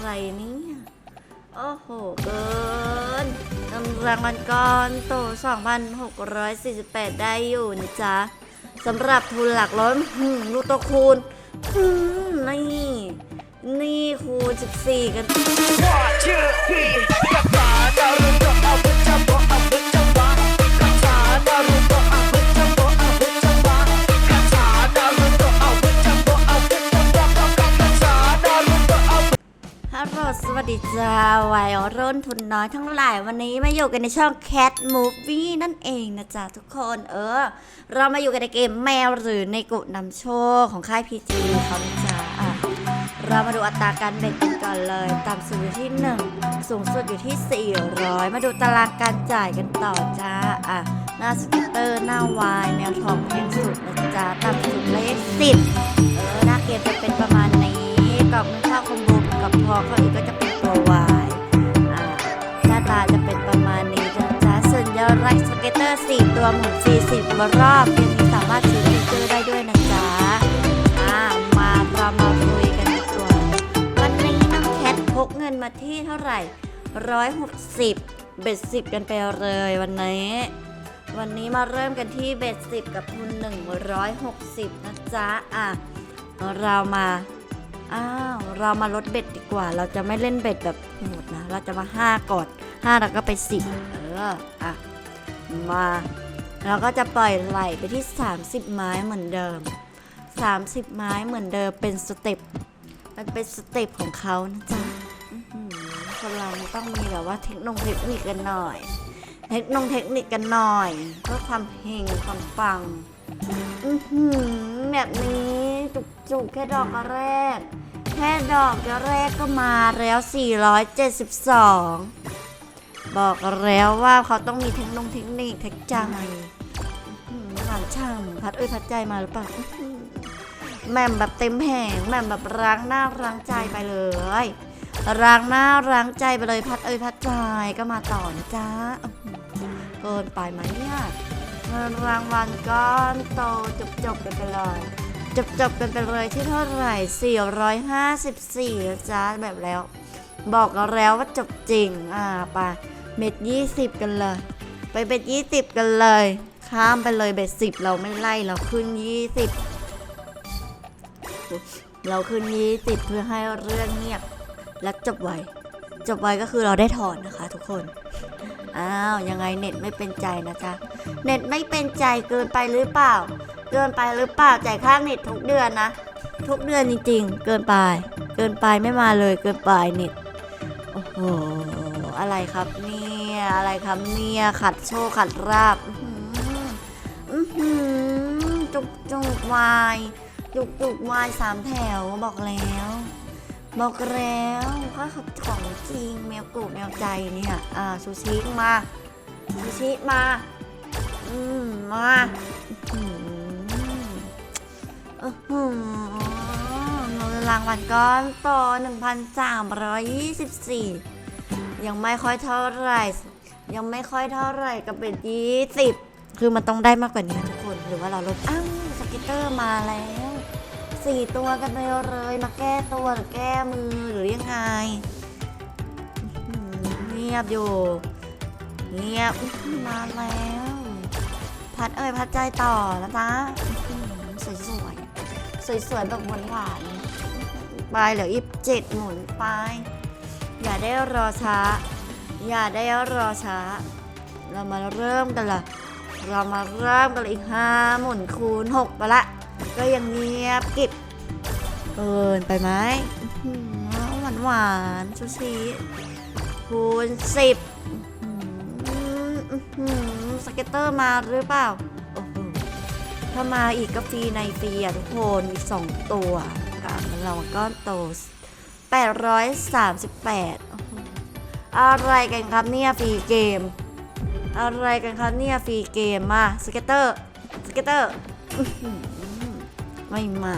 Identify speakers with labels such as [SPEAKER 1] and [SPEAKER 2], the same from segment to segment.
[SPEAKER 1] อะไรนี่โอ้โห เกินกำลังวันก้อนโต 2,648 ได้อยู่นะจ๊ะสำหรับทุนหลักร้อยหืมลูกตัวคูณหืมนี่ นี่คูณ14 กัน ดีจ้าวัยรุ่นทุนน้อยทั้งหลายวันนี้มาอยู่กันในช่อง Cat Movie นั่นเองนะจ๊ะทุกคนเออ เรามาอยู่กันในเกมแมวหรือในกุนำโชคของค่าย PG เขานะจ๊ะเรามาดูอัตราการเบ็ดกันก่อนเลยต่ำสุดอยู่ที่ 1 สูงสุดอยู่ที่ 400 มาดูตารางการจ่ายกันต่อจ้าอะหน้าสกูตเตอร์หน้าวายแมวทองแพงสุดนะจ๊ะต่ำสุดเลขสิบเออหน้าเกมจะเป็นประมาณนี้กล่องข้าวคอมโบกับพอเขาอีกก็จะ ประมาณนี้นะจ๊ะส่วนยอดไลท์สเก็ตเตอร์4ตัวหมุน40รอบเกมนี้สามารถซื้อฟีเจอร์ได้ด้วยนะจ๊ะอ่ามาเรามาคุยกันดีกว่าวันนี้น้องแคทพกเงินมาที่เท่าไหร่ 160 เบ็ดสิบกันไปเลยวันนี้วันนี้มาเริ่มกันที่เบ็ดสิบกับทุน160 นะจ๊ะ อะ เรามา อ้าว เรามาลดเบ็ดดีกว่า เราจะไม่เล่นเบ็ดแบบโหดนะ เราจะมา 5ก่อน 5 แล้วก็ไป 10 เออ อะ มาเราก็จะปล่อยไหลไปที่ 30 ไม้เหมือนเดิม 30 ไม้เหมือนเดิมเป็นสเต็ปมันเป็นสเต็ปของเขานะจ๊ะคนเรามันต้องมีแบบว่าเทคนงเทคนิคกันหน่อย เทคนงเทคนิคกันหน่อย เพื่อความเฮงความปังอือหือแบบนี้จุกจุกๆแค่ดอกแรก แค่ดอกแรกก็มาแล้ว 472 บอกแล้วว่าเขาต้องมีเทคนโลยีเทคนิคเทคใจอื้อหือหวานช่ำพัดเอ้ยพัดใจมาหรือเปล่าแม่มแบบเต็มแผงแม่มแบบล้างหน้าล้างใจไปเลยล้างหน้าล้างใจไปเลยพัดเอ้ยพัดใจก็มาต่อนะจ๊ะเกินไปไหมเนี่ยเงินรางวัลก้อนโตจบจบกันไปเลยจบจบกันไปเลยที่เท่าไหร่ 454นะจ๊ะแบบแล้ว บอกแล้วว่าจบจริง อ่าไป เม็ดยี่สิบกันเลย ไปเบ็ดยี่สิบกันเลย ข้ามไปเลยเบ็ดสิบเราไม่ไล่เราขึ้นยี่สิบเราขึ้นยี่สิบเพื่อให้เรื่องเงียบและจบไวจบไวก็คือเราได้ถอนนะคะทุกคน อ้าวยังไงเน็ตไม่เป็นใจนะจ๊ะ เน็ตไม่เป็นใจเกินไปหรือเปล่า เกินไปหรือเปล่าจ่ายค่าเน็ตทุกเดือนนะ ทุกเดือนจริงๆ เกินไป เกินไปไม่มาเลยเกินไปเน็ต โอ้โห อะไรครับเนี่ยอะไรครับเนี่ยขัดโชว์ขัดราบจุกจุกวายจุกจุกวายสามแถวบอกแล้ว บอกแล้วก็ของจริงแมวกรูแมวใจเนี่ยอ่าซูชิมาซูชิมาอืมมาอื้อหืออื้อหือเงินรางวัลก้อนโต1,324 ยังไม่ค่อยเท่าไหร่ ยังไม่ค่อยเท่าไหร่กับเป็นยี่สิบคือมันต้องได้มากกว่านี้ทุกคนหรือว่าเราลดอ้าวสเกิตเตอร์มาแล้วสี่ตัวกันไปเลยมาแก้ตัวหรือแก้มือหรือยังไงอื้อหือเงียบอยู่เงียบอื้อหือมาแล้ว พัดเอ่ยพัดใจต่อนะจ๊ะสวยสวยสวยสวยๆแบบหวานหวานๆไปเหลืออีกเจ็ดหมุนไป อย่าได้รอช้า อย่าได้รอช้า เรามาเริ่มกันละเรามาเริ่มกันอีกห้าหมุนคูณหกไปละ ก็ยังเงียบกิบเกินไปไหมหวานหวานๆซูชิคูณสิบสเก็ตเตอร์มาหรือเปล่า โอ้โห ถ้ามาอีกก็ฟรีในฟรีอะทุกคน อีกสองตัวอะมันเราก้อนโต 838โอ้โหอะไรกันครับเนี่ยฟรีเกม อะไรกันครับเนี่ยฟรีเกมมาสเก็ตเตอร์สเก็ตเตอร์ไม่มา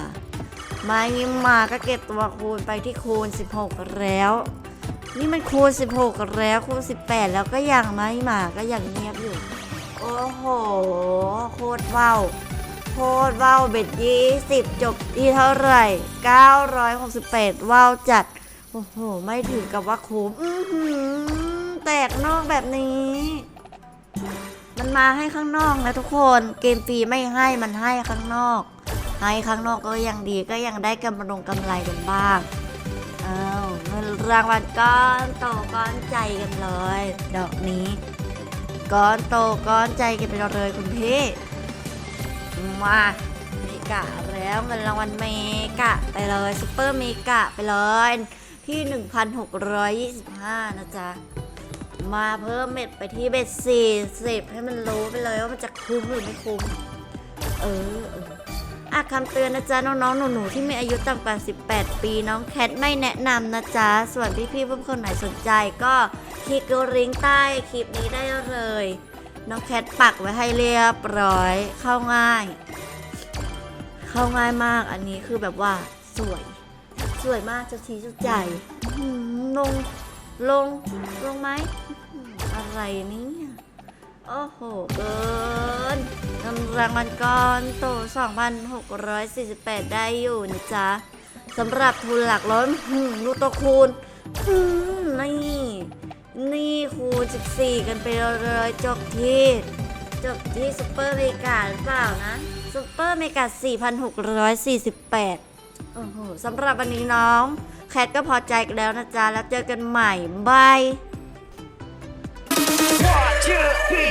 [SPEAKER 1] ไม่มาก็เก็บตัวคูณไปที่คูณ 16 แล้ว นี่มันคูณ 16 แล้วคูณ 18 แล้วก็ยังไม่มาก็ยังเงียบอยู่ โอ้โห โคตรว้าว โคตรว้าวเบ็ดยี่สิบจบที่เท่าไหร่ 968ว้าวจัด โอ้โห ไม่ถือกับว่าคุ้มแตกนอกแบบนี้ มันมาให้ข้างนอกนะทุกคนเกมฟรีไม่ให้มันให้ข้างนอก ให้ข้างนอกก็ยังดีก็ยังได้กำรงกำไรกันบ้างอ้าวเงินรางวัลก้อนโตก้อนใจกันเลย ดอกนี้ ก้อนโตก้อนใจกันไปเลยคุณพี่ มาเมกะแล้วเงินรางวัลเมกะไปเลยซุปเปอร์เมกะไปเลยที่ 1,625 นะจ๊ะ มาเพิ่มเม็ดไปที่เบ็ด40 ให้มันรู้ไปเลยว่ามันจะคุ้มหรือไม่คุ้ม เออเอออะคำเตือนนะจ๊ะ น้องๆ หนูๆ ที่มีอายุต่ำกว่า 18 ปีน้องแคทไม่แนะนำนะจ๊ะ ส่วนพี่ๆเพื่อนคนไหนสนใจก็คลิกลิงก์ใต้คลิปนี้ได้เลย น้องแคทปักไว้ให้เรียบร้อย เข้าง่าย เข้าง่ายมากอันนี้คือแบบว่าสวย สวยมากจ้าทีจ้าใจลงลงลงไหมอะไรนี่โอ้โหเกินเงินรางวัลก้อนโต 2,648 ได้อยู่นะจ๊ะสำหรับทุนหลักร้อยหืมดูตัวคูณนี่ นี่คูณ14 กันไปเลยจบที่จบที่ซุปเปอร์เมกาหรือเปล่านะซุปเปอร์เมกา4,648 โอ้โหสำหรับวันนี้น้อง แคทก็พอใจกันแล้วนะจ๊ะ แล้วเจอกันใหม่ บาย
[SPEAKER 2] One, two, three